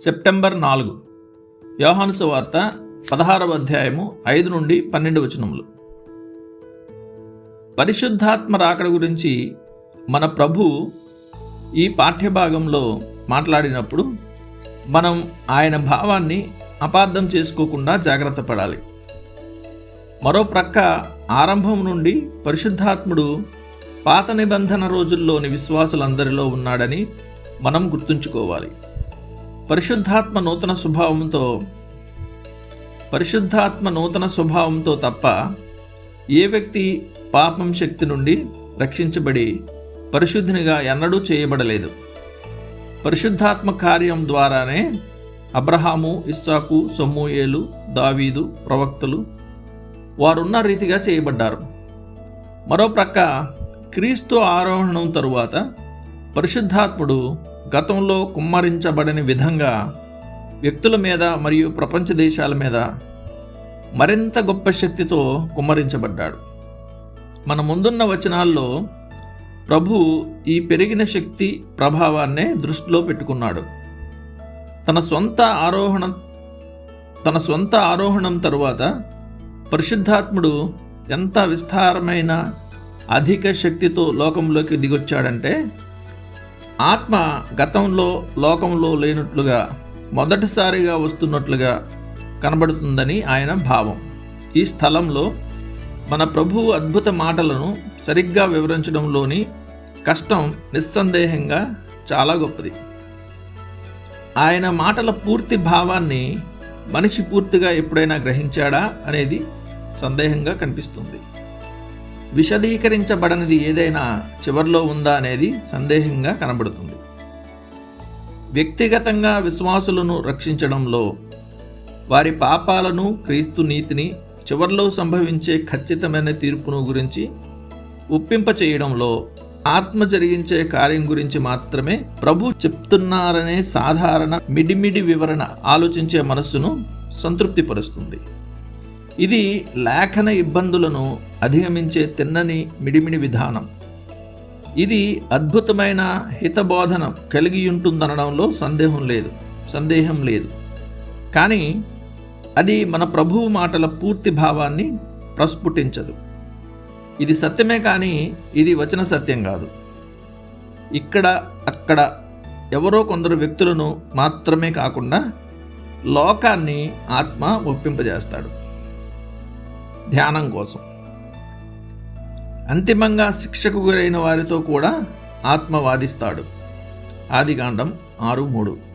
September నాలుగు. యోహానుసు వార్త పదహారవ అధ్యాయము ఐదు నుండి పన్నెండు వచనములు. పరిశుద్ధాత్మ రాకడ గురించి మన ప్రభు ఈ పాఠ్యభాగంలో మాట్లాడినప్పుడు మనం ఆయన భావాన్ని అపార్థం చేసుకోకుండా జాగ్రత్త పడాలి. మరో ప్రక్క ఆరంభం నుండి పరిశుద్ధాత్ముడు పాత నిబంధన రోజుల్లోని విశ్వాసులందరిలో ఉన్నాడని మనం గుర్తుంచుకోవాలి. పరిశుద్ధాత్మ నూతన స్వభావంతో పరిశుద్ధాత్మ నూతన స్వభావంతో తప్ప ఏ వ్యక్తి పాపం శక్తి నుండి రక్షించబడి పరిశుద్ధినిగా ఎన్నడూ చేయబడలేదు. పరిశుద్ధాత్మ కార్యం ద్వారానే అబ్రహాము ఇస్సాకు సొమ్మూయేలు దావీదు ప్రవక్తలు వారున్న రీతిగా చేయబడ్డారు. మరో ప్రక్క క్రీస్తు ఆరోహణం తరువాత పరిశుద్ధాత్ముడు గతంలో కుమ్మరించబడని విధంగా వ్యక్తుల మీద మరియు ప్రపంచ దేశాల మీద మరింత గొప్ప శక్తితో కుమ్మరించబడ్డాడు. మన ముందున్న వచనాల్లో ప్రభు ఈ పెరిగిన శక్తి ప్రభావాన్నే దృష్టిలో పెట్టుకున్నాడు. తన సొంత ఆరోహణ తన సొంత ఆరోహణం తరువాత పరిశుద్ధాత్ముడు ఎంత విస్తారమైన అధిక శక్తితో లోకంలోకి దిగొచ్చాడంటే ఆత్మ గతంలో లోకంలో లేనట్లుగా మొదటిసారిగా వస్తున్నట్లుగా కనబడుతుందని ఆయన భావం. ఈ స్థలంలో మన ప్రభువు అద్భుత మాటలను సరిగ్గా వివరించడంలోని కష్టం నిస్సందేహంగా చాలా గొప్పది. ఆయన మాటల పూర్తి భావాన్ని మనిషి పూర్తిగా ఎప్పుడైనా గ్రహించాడా అనేది సందేహంగా కనిపిస్తుంది. విశదీకరించబడనిది ఏదైనా చివర్లో ఉందా అనేది సందేహంగా కనబడుతుంది. వ్యక్తిగతంగా విశ్వాసులను రక్షించడంలో వారి పాపాలను క్రీస్తు నీతిని చివర్లో సంభవించే ఖచ్చితమైన తీర్పును గురించి ఒప్పింప చేయడంలో ఆత్మ జరిగించే కార్యం గురించి మాత్రమే ప్రభు చెప్తున్నారనే సాధారణ మిడిమిడి వివరణ ఆలోచించే మనస్సును సంతృప్తిపరుస్తుంది. ఇది లేఖన ఇబ్బందులను అధిగమించే తిన్నని మిడిమిడి విధానం. ఇది అద్భుతమైన హితబోధన కలిగి ఉంటుందనడంలో సందేహం లేదు సందేహం లేదు. కానీ అది మన ప్రభువు మాటల పూర్తి భావాన్ని ప్రస్ఫుటించదు. ఇది సత్యమే కానీ ఇది వచన సత్యం కాదు. ఇక్కడ అక్కడ ఎవరో కొందరు వ్యక్తులను మాత్రమే కాకుండా లోకాన్ని ఆత్మ ఒప్పింపజేస్తాడు. ధ్యానం కోసం. అంతిమంగా శిక్షకు గురైన వారితో కూడా ఆత్మ వాదిస్తాడు. ఆదికాండం ఆరు మూడు.